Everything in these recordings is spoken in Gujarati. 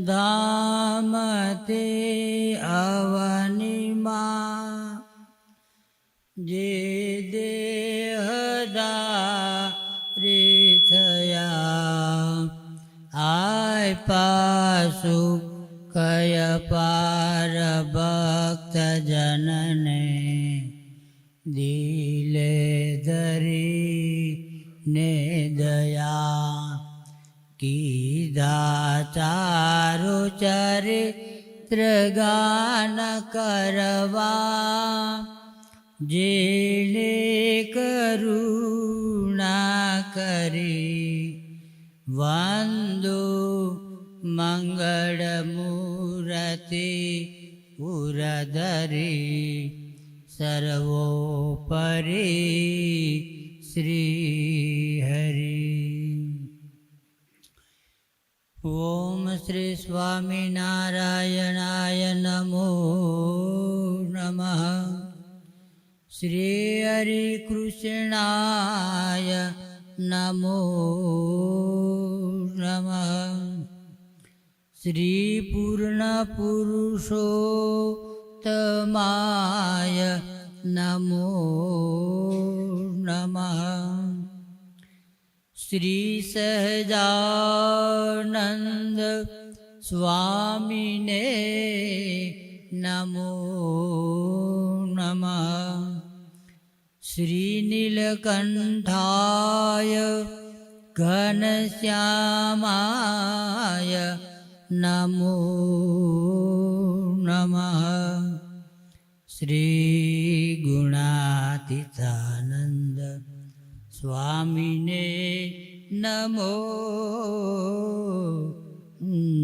ધામ તે અવનીમાં જે દેહદારી થયા આય પાસુ કય પાર ભક્ત જનને દિલે ધરી ને દયા કીધા ચારો ચરિત્ર ગાન કરવા. જેણે કરુણા કરી વંદો મંગળ મૂરતિ પુરધરી સર્વોપરી શ્રી હરિ ઓમ શ્રી સ્વામિનારાયણાય નમો નમઃ શ્રી હરિકૃષ્ણાય નમો નમઃ શ્રી પૂર્ણ પુરુષોત્તમાય નમો શ્રી સહજાનંદ સ્વામીને નમો નમઃ શ્રી નીલકંઠાય ઘનશ્યામાય નમો નમઃ શ્રી ગુણાતીતાનંદ સ્વામીને નમો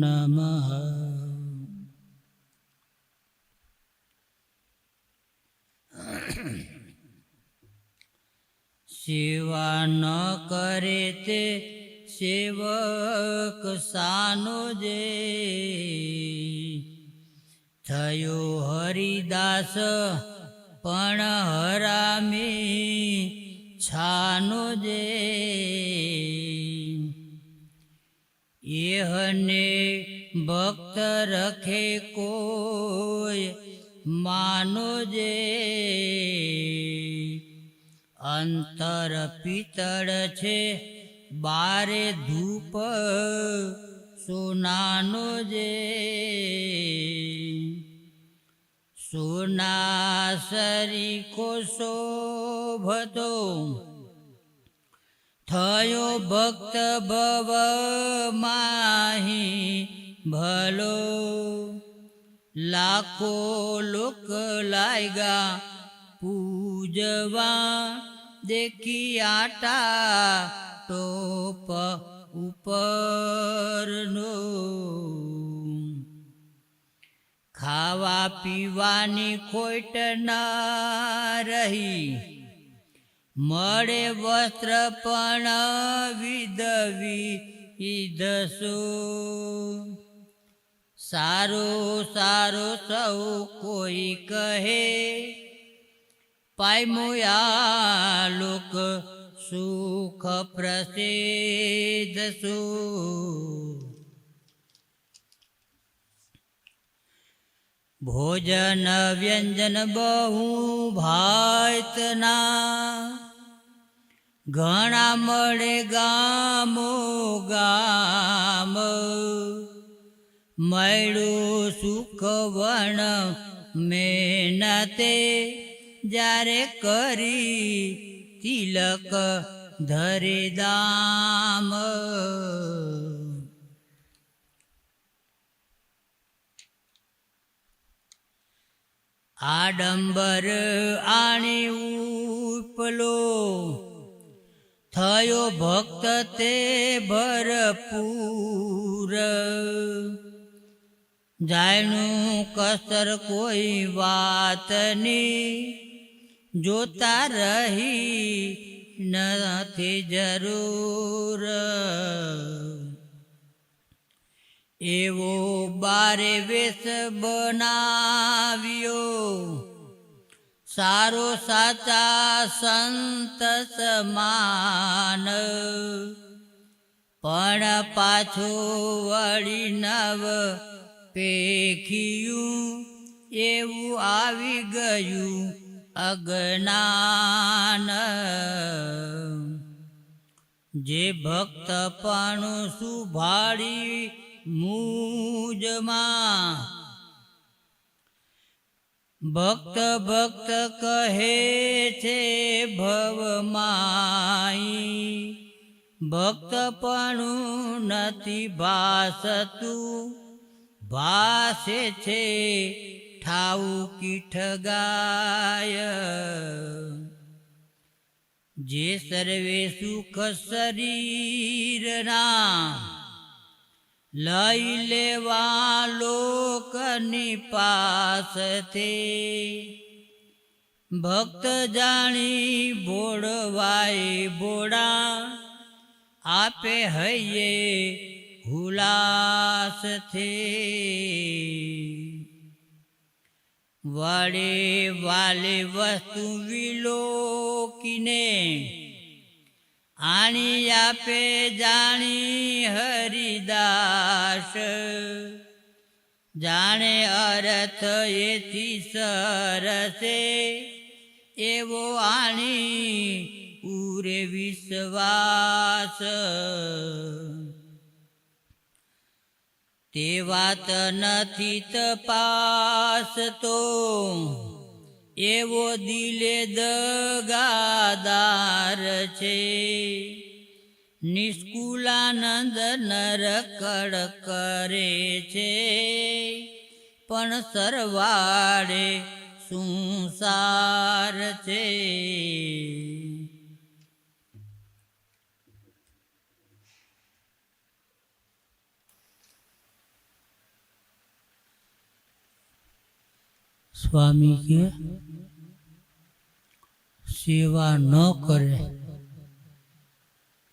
નમઃ સેવા ન કરે તે સેવક સાનો જે થયો હરિદાસ, પણ હરામી છાનો જે. એહને ભક્ત રખે કોઈ માનો જે. અંતર પિતળ છે, બારે ધૂપ સોનાનો જે. સોના સરીકો શોભતો થયો ભક્ત ભવ માહી ભલો. લાખો લોક લાગ્યા પૂજવા દેખી આટા ટોપ ઉપરનો. ખાવા પીવાની ખોટ ના રહી. મળે વસ્ત્ર પણ વિધવી દસું સારું સારું સૌ કોઈ કહે. પાયમુયા લોક સુખ પ્રસિદ્ધ સુ ભોજન વ્યંજન બહુ ભાતના. ઘણા મળે ગામો ગામ. મળ્યું સુખ વણ મહેનતે, જ્યારે કરી તિલક ધરે દામ આડંબર આણી ઉપલો. થયો ભક્ત તે ભરપૂર. જાણ્યું કસર કોઈ વાતની જોતા રહી નથી જરૂર. એવો બારે વેશ બનાવ્યો. સારો સાચા સંત સમાન. પણ પાછો વળી નવ પેખિયું એવું આવી ગયું અજ્ઞાન. જે ભક્તપણું સુભાડી મૂજમાં. ભક્ત ભક્ત કહે છે ભવમાઈ ભક્તપણું નથી ભાસતું. ભાસે છે, ઠાઉ કીઠ ગાય. જે સર્વે સુખ શરીરના લઈ લેવા લોકની પાસથી. ભક્ત જાણી બોડવાય બોડા આપે હૈયે હુલાસથી. વડે વાલે વસ્તુ વિલોકીને આણી આપે જાણી હરિદાસ. જાણે અરથ એથી સરસે, એવો આણી ઉરે વિશ્વાસ. તે વાત નથી તપાસ તો એવો દિલે દગાદાર છે. નિષ્કુલાનંદ નરકડ કરે છે. પણ સરવાળે સંસાર છે. સ્વામી કે સેવા ન કરે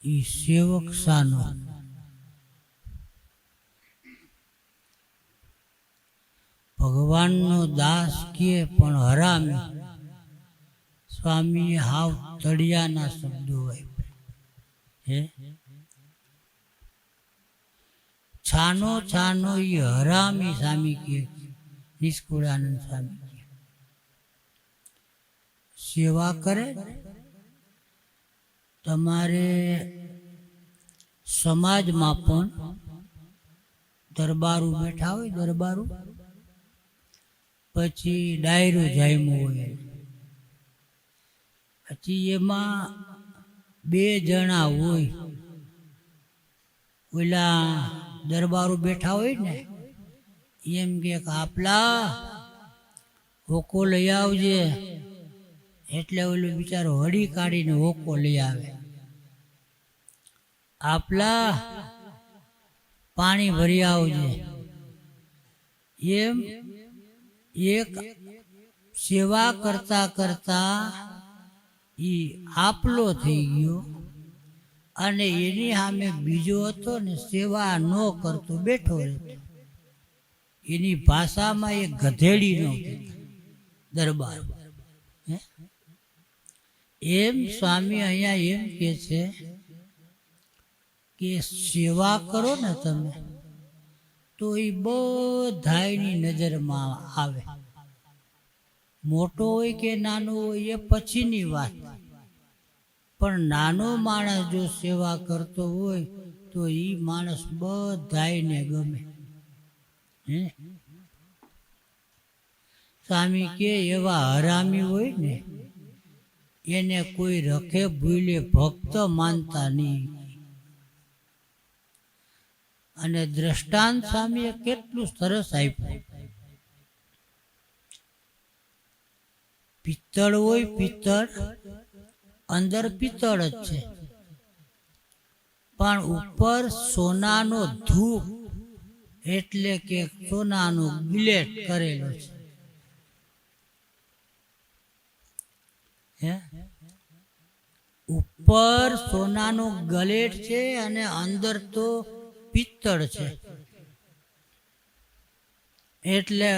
એ સેવક સાનો ભગવાનનો દાસ કે પણ હરામી, સ્વામીએ હાવ તળિયાના શબ્દો હે? છાનો છાનો એ હરામી સ્વામી કે, નિષ્કુળાનંદ સ્વામી. સેવા કરે, તમારે સમાજમાં પણ દરબારું બેઠા હોય, દરબારું. પછી ડાયરો જામ્યો હોય. પછી એમાં બે જણા હોય. ઓલા દરબારું બેઠા હોય ને, એમ કે આપલા હોકો લઈ આવજે. એટલે ઓલું બિચારો હળી કાઢીને હોકો લઈ આવે. આપલા, પાણી ભરી આવજે. એમ એક સેવા કરતા કરતા ઈ આપલો થઈ ગયો અને એની સામે બીજો હતો ને સેવા ન કરતો બેઠો રહેતો. એની ભાષામાં એ ગધેડી નો દરબાર હે? એમ સ્વામી અહીંયા એમ કે છે કે સેવા કરો ને તમે, તો એ બધાની નજરમાં આવે. મોટો હોય કે નાનો હોય એ પછીની વાત. પણ નાનો માણસ જો સેવા કરતો હોય, તો એ માણસ બધાને ગમે. હે? સ્વામી કે એવા હરામી હોય ને એને કોઈ રખે ભૂલે ભક્ત માનતા નહીં. અને દ્રષ્ટાંત સ્વામીએ કેટલું સરસ આપ્યું. પિત્તળ હોય પિત્તળ, અંદર પિત્તળ જ છે. પણ ઉપર સોનાનો ધૂપ એટલે કે સોનાનો બિલેટ કરેલો છે. ઉપર સોનાનો ગલેટ છે અને અંદર તો પિત્તળ છે. એટલે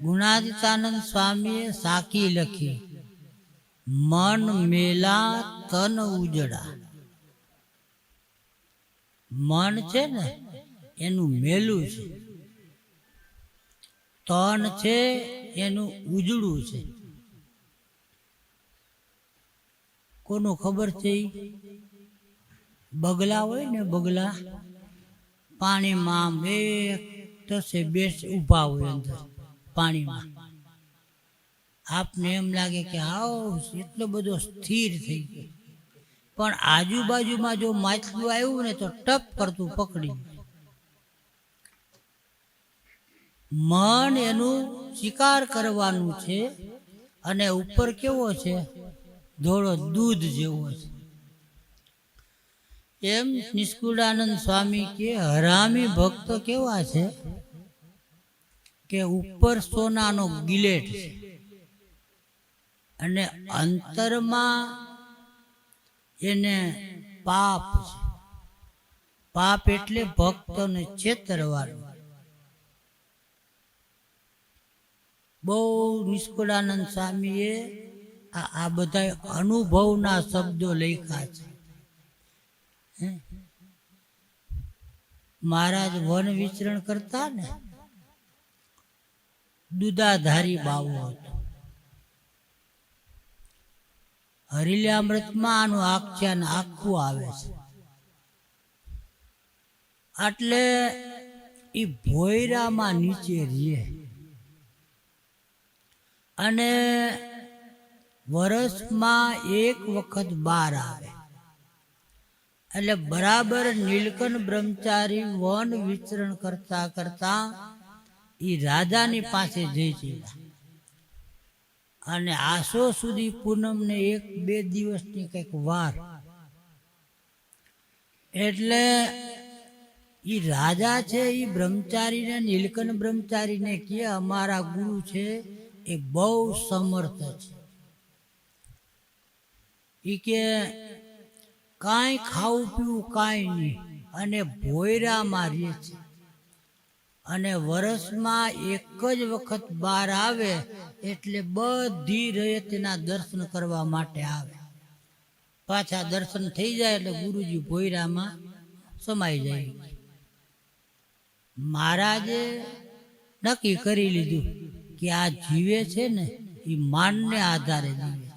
ગુણાદિતાનંદ સ્વામીએ સાકી લખી, મન મેલા તન ઉજડા મન છે ને, એનું મેલું છે. તન છે, એનું ઉજળું છે. કોનું ખબર છે? બગલા હોય ને બગલા, પાણીમાં એક ટસે બેસ ઊભા હોય અંદર, પાણીમાં. આપને એમ લાગે કે હાવ એટલો બધો સ્થિર થઈ ગયો. પણ આજુબાજુમાં જો માછલું આવ્યું ને તો ટપ કરતું પકડી. મન એનું શિકાર કરવાનું છે અને ઉપર કેવો છે? ધોળો દૂધ જેવો છે. એમ નિષ્કુળાનંદ સ્વામી કે, હરામી ભક્તો કેવા છે? કે, ઉપર સોનાનો ગિલેટ છે. અને અંતરમાં એને પાપ છે. પાપ એટલે ભક્તોને છેતરવાનું. બહુ નિષ્કુળાનંદ સ્વામીએ આ બધા અનુભવના શબ્દો લખ્યા છે. મહારાજ વન વિચરણ કરતા ને? દુદાધારી બાવો હતો. હરિલ્યામૃતમાં આનું આખ્યાન આખું આવે છે. એટલે એ ભોયરામાં નીચે રહે. અને વર્ષમાં એક વખત બાર આવે. એટલે બરાબર નીલકંઠ બ્રહ્મચારી વન વિચરણ કરતા કરતા એ રાજાની પાસે જઈ ચડ્યા. અને આસો સુધી પૂનમને એક બે દિવસની કંઈક વાર. એટલે એ રાજા છે એ બ્રહ્મચારીને, નીલકંઠ બ્રહ્મચારીને કે અમારા ગુરુ છે, એ બહુ સમર્થ છે. એ કે, કાંઈ ખાવું પીવું કાંઈ નહીં, અને ભોયરામાં રહે છે. અને વર્ષમાં એક જ વખત બહાર આવે, એટલે બધી રયતના દર્શન કરવા માટે આવે. પાછા દર્શન થઈ જાય એટલે ગુરુજી ભોયરામાં સમાઈ જાય. મહારાજે નક્કી કરી લીધું કે આ જીવે છે ને એ માનને આધારે જીવે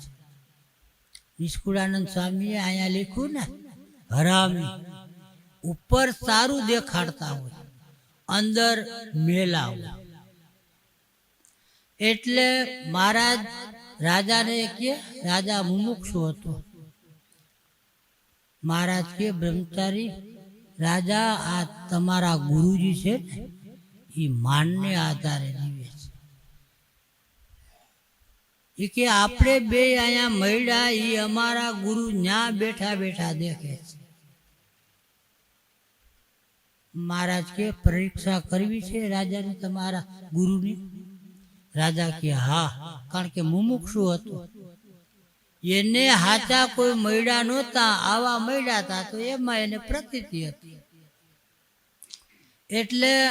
છે સ્વામીએ અહીંયા લખ્યું ને, હરામી, ઉપર સારું દેખાડતા હોય, અંદર મેલા હોય. એટલે મહારાજ રાજાને કે, રાજા મુમુક્ષુ હતો. મહારાજ કે, બ્રહ્મચારી, રાજા આ તમારા ગુરુજી છે એ માનને આધારે જીવે છે. એ કે આપણે બે અહીંયા મળ્યા એ અમારા ગુરુ ન્યા બેઠા બેઠા દેખે છે. મહારાજ કે, પરીક્ષા કરવી છે રાજાને તમારા ગુરુની? રાજા કે, હા, કારણ કે મુમુક્ષુ હતું. એને હાચા કોઈ મળ્યા નહોતા, આવા મળ્યા હતા, તો એમાં એને પ્રતીતિ હતી. એટલે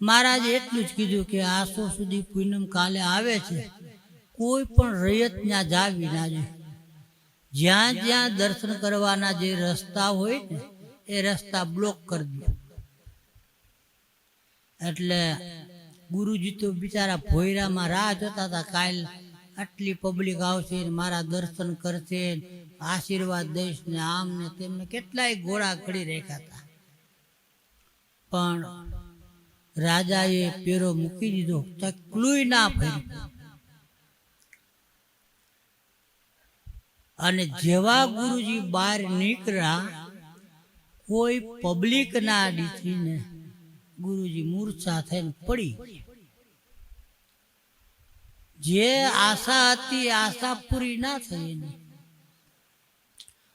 મહારાજે એટલું જ કીધું કે, આસો સુધી પૂનમ કાલે આવે છે. કોઈ પણ રયત જાવી ના જોઈએ જ્યાં જ્યાં દર્શન કરવાના જે રસ્તા હોય ને, એ રસ્તા બ્લોક કરી દો. એટલે ગુરુજી તો બિચારા ભોયરામાં રાહ જોતા હતા, કાલ આટલી પબ્લિક આવશે મારા દર્શન કરશે આશીર્વાદ દઈશ ને આમ ને તેમને કેટલાય ઘોડા ઘડી રાખ્યા હતા. પણ રાજાએ પેરો મૂકી દીધો. ચકલુય ના ફર્યું અને જેવા ગુરુજી બહાર નીકળ્યા, કોઈ પબ્લિક ના દીઠીને ગુરુજી મૂર્છા થઈને પડી. જે આશા હતી, આશા પૂરી ના થઈ એની.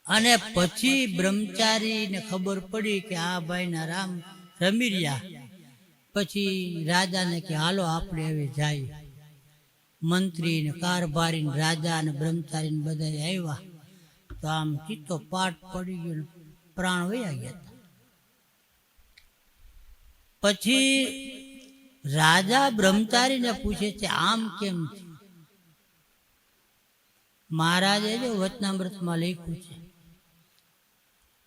અને પછી બ્રહ્મચારીને ખબર પડી કે આ ભાઈના રામ રમી રહ્યા. પછી રાજાને કે, હાલો, આપણે હવે જાય મંત્રી ને કારભારી ને રાજા ને બ્રહ્મચારી ને બધા આવ્યા તો આમ ચિત્તો પાઠ પડી ગયો પ્રાણ વયા ગયા પછી રાજા બ્રહ્મચારીને પૂછે છે, આમ કેમ છે? મહારાજે જો વચનામૃતમાં લખ્યું છે,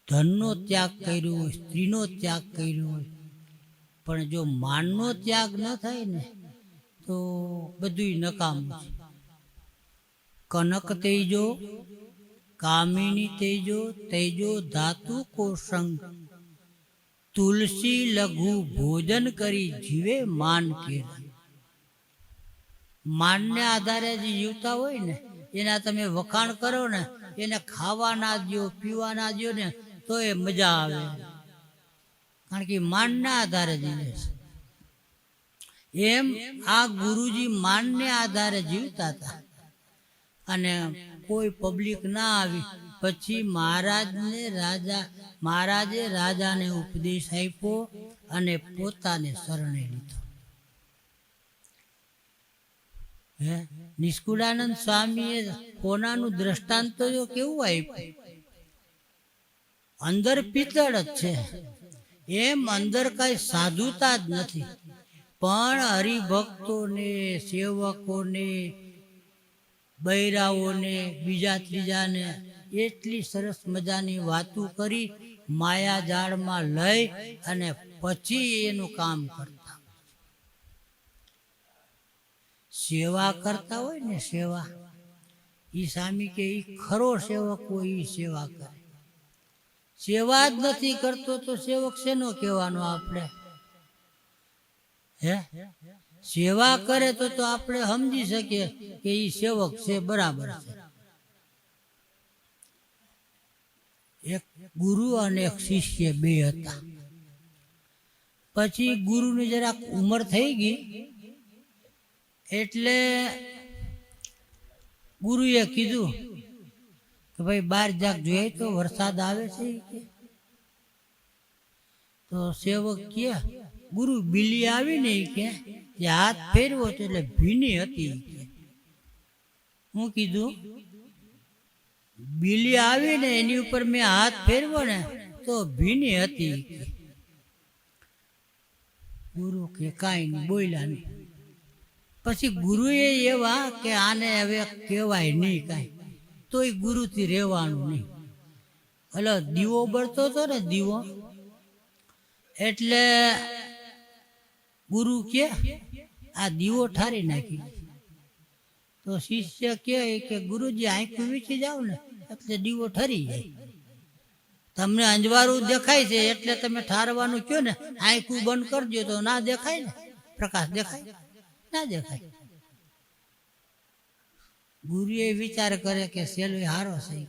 ધનનો ત્યાગ કર્યો હોય, સ્ત્રીનો ત્યાગ કર્યો હોય, પણ જો માનનો ત્યાગ ન થાય ને તો બધું નકામું કનક તેજો, કામિની તેજો તેજો ધાતુ કોશંગ તુલસી લઘુ ભોજન કરી જીવે માન કે માનને આધારે જે જીવતા હોય ને, એના તમે વખાણ કરો ને, એને ખાવા ના દો પીવાના દો ને, તો એ મજા આવે. કારણ કે માનના આધારે જીવે છે. એમ આ ગુરુજી માનને આધારે જીવતા હતા. અને કોઈ પબ્લિક ના આવી, પછી મહારાજને રાજા, મહારાજે રાજાને ઉપદેશ આપ્યો અને પોતાને શરણે લીધો. હે, નિષ્કુળાનંદ સ્વામીએ કોનાનું દ્રષ્ટાંત જો કેવું આપ્યું? અંદર પિત્તળ જ છે. એમ અંદર કઈ સાધુતા જ નથી. પણ હરિભક્તોને, સેવકોને, બૈરાઓને, બીજા ત્રીજાને એટલી સરસ મજાની વાતો કરી માયા જાળમાં લઈ અને પછી એનું કામ કરતા. સેવા કરતા હોય ને સેવા એ સ્વામી કે એ ખરો સેવક હોય એ સેવા કરે. સેવા જ નથી કરતો તો સેવક શેનો કહેવાનો આપણે? હે? સેવા કરે તો તો આપણે સમજી શકીએ કે એ સેવક છે, બરાબર છે. એક ગુરુ અને એક શિષ્ય બે હતા. પછી ગુરુની જરાક ઉંમર થઈ ગઈ, એટલે ગુરુએ કીધું કે ભાઈ બાર જાક જોઈએ તો વરસાદ આવે છે તો સેવક કે ગુરુ બિલી આવી ને કે, જે હાથ ફેરવો તો એટલે ભીની હતી હું કીધું, બિલી આવી ને એની ઉપર મેં હાથ ફેરવો ને તો ભીની હતી ગુરુ કે, કાંઈ બોલ્યા નહીં પછી ગુરુએ એવા કે, આને હવે કહેવાય નહીં કાંઈ, તોય ગુરુથી રહેવાનું નહીં. એટલે દીવો બળતો હતો ને દીવો. એટલે ગુરુ કે, આ દીવો ઠારી નાખી. તો શિષ્ય કહે કે, ગુરુજી, આંખું વીચી જાવ ને, એટલે દીવો ઠરી જાય. તમને અંજવારું દેખાય છે, એટલે તમે ઠારવાનું કયો ને, આંખું બંધ કરજો તો ના દેખાય ને, પ્રકાશ દેખાય. ના દેખાય. ગુરુએ વિચાર કરે કે સેલો હારો છે.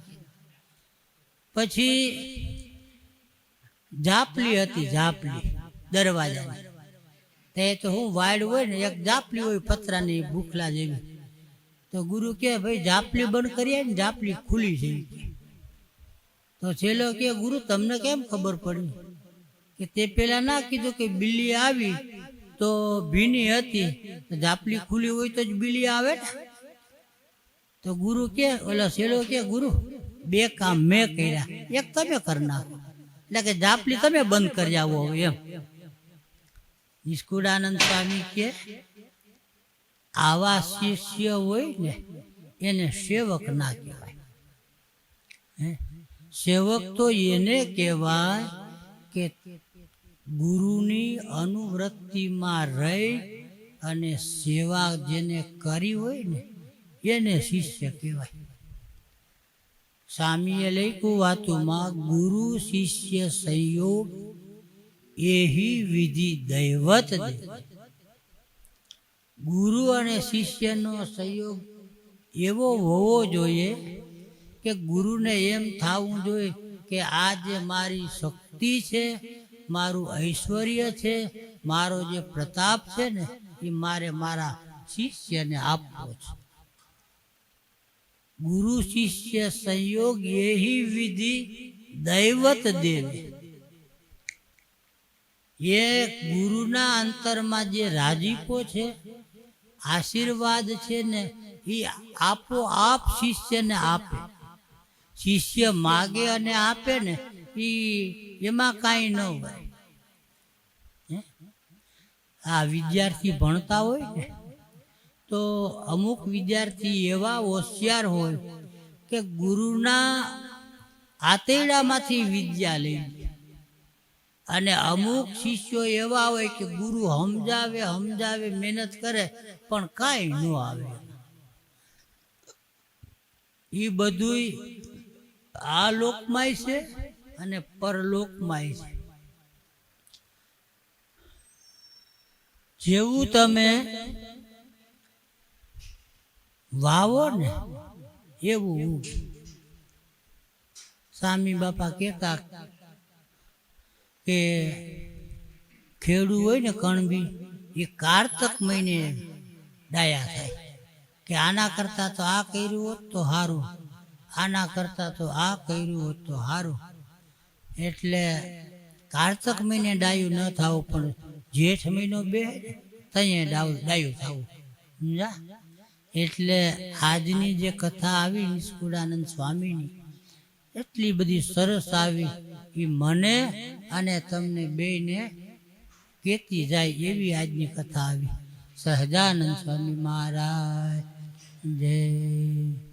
પછી જાપલી હતી જાપલી દરવાજાની. તે તો હું વાડ હોય ને, એક જાપલી હોય પતરાની ભૂખલા જેવી. તો ગુરુ કે, ભાઈ, જાપલી બંધ કરીએ ને, જાપલી ખુલી છે. તો છેલ્લો કે, ગુરુ, તમને કેમ ખબર પડી? કે તે પેલા ના કીધું કે, બિલ્લી આવી તો ભીની હતી. જાપલી ખુલી હોય તો જ બિલ્લી આવે ને. તો ગુરુ કે, ઓલા શેલો કે, ગુરુ, બે કામ મેં કર્યા. એક તમે કરી એટલે કે જાપલી તમે બંધ કરી આવો એમ. નિષ્કુળાનંદ સ્વામી કે આવા શિષ્ય હોય ને, એને સેવક ના કહેવાય? સેવક તો એને કહેવાય કે ગુરુની અનુવૃત્તિમાં રહી અને સેવા જેને કરી હોય ને, એને શિષ્ય કહેવાય સ્વામીએ લખ્યું વાતોમાં, ગુરુ શિષ્ય સંયોગ એહી વિધિ દૈવત ગુરુ અને શિષ્યનો સંયોગ એવો હોવો જોઈએ કે ગુરુને એમ થવું જોઈએ કે આ જે મારી શક્તિ છે, મારું ઐશ્વર્ય છે, મારો જે પ્રતાપ છે ને, એ મારે મારા શિષ્યને આપવો છે. ગુરુ શિષ્ય સંયોગ એહી વિધિ દૈવત દેવે. એ ગુરુના અંતરમાં જે રાજીપો છે, આશીર્વાદ છે ને, એ આપોઆપ શિષ્યને આપે. શિષ્ય માગે અને આપે ને, એ એમાં કાંઈ ન હોય? આ વિદ્યાર્થી ભણતા હોય ને, તો અમુક વિદ્યાર્થી એવા હોશિયાર હોય કે ગુરુના આતેડામાંથી વિદ્યા લેવી અને અમુક શિષ્યો એવા હોય કે ગુરુ સમજાવે સમજાવે, મહેનત કરે, પણ કાંઈ ન આવે એ બધુંય આ લોકમાંય છે અને પરલોકમાંય છે જેવું તમે વાવો ને, એવું. સ્વામી બાપા કહેતા કે ખેડૂ હોય ને કણબી, એ કારતક મહિને ડાયા થાય. કે આના કરતાં તો આ કર્યું હોત તો સારું આના કરતાં તો આ કર્યું હોત તો સારું એટલે કારતક મહિને ડાયું ન થવું, પણ જેઠ મહિનો બે તઈએ ડાયું થવું. સમજા એટલે આજની જે કથા આવી, નિષ્કુળાનંદ સ્વામીની, એટલી બધી સરસ આવી. એ મને અને તમને બેને કહેતી જાય એવી આજની કથા આવી. સહજાનંદ સ્વામી મહારાજ, જય.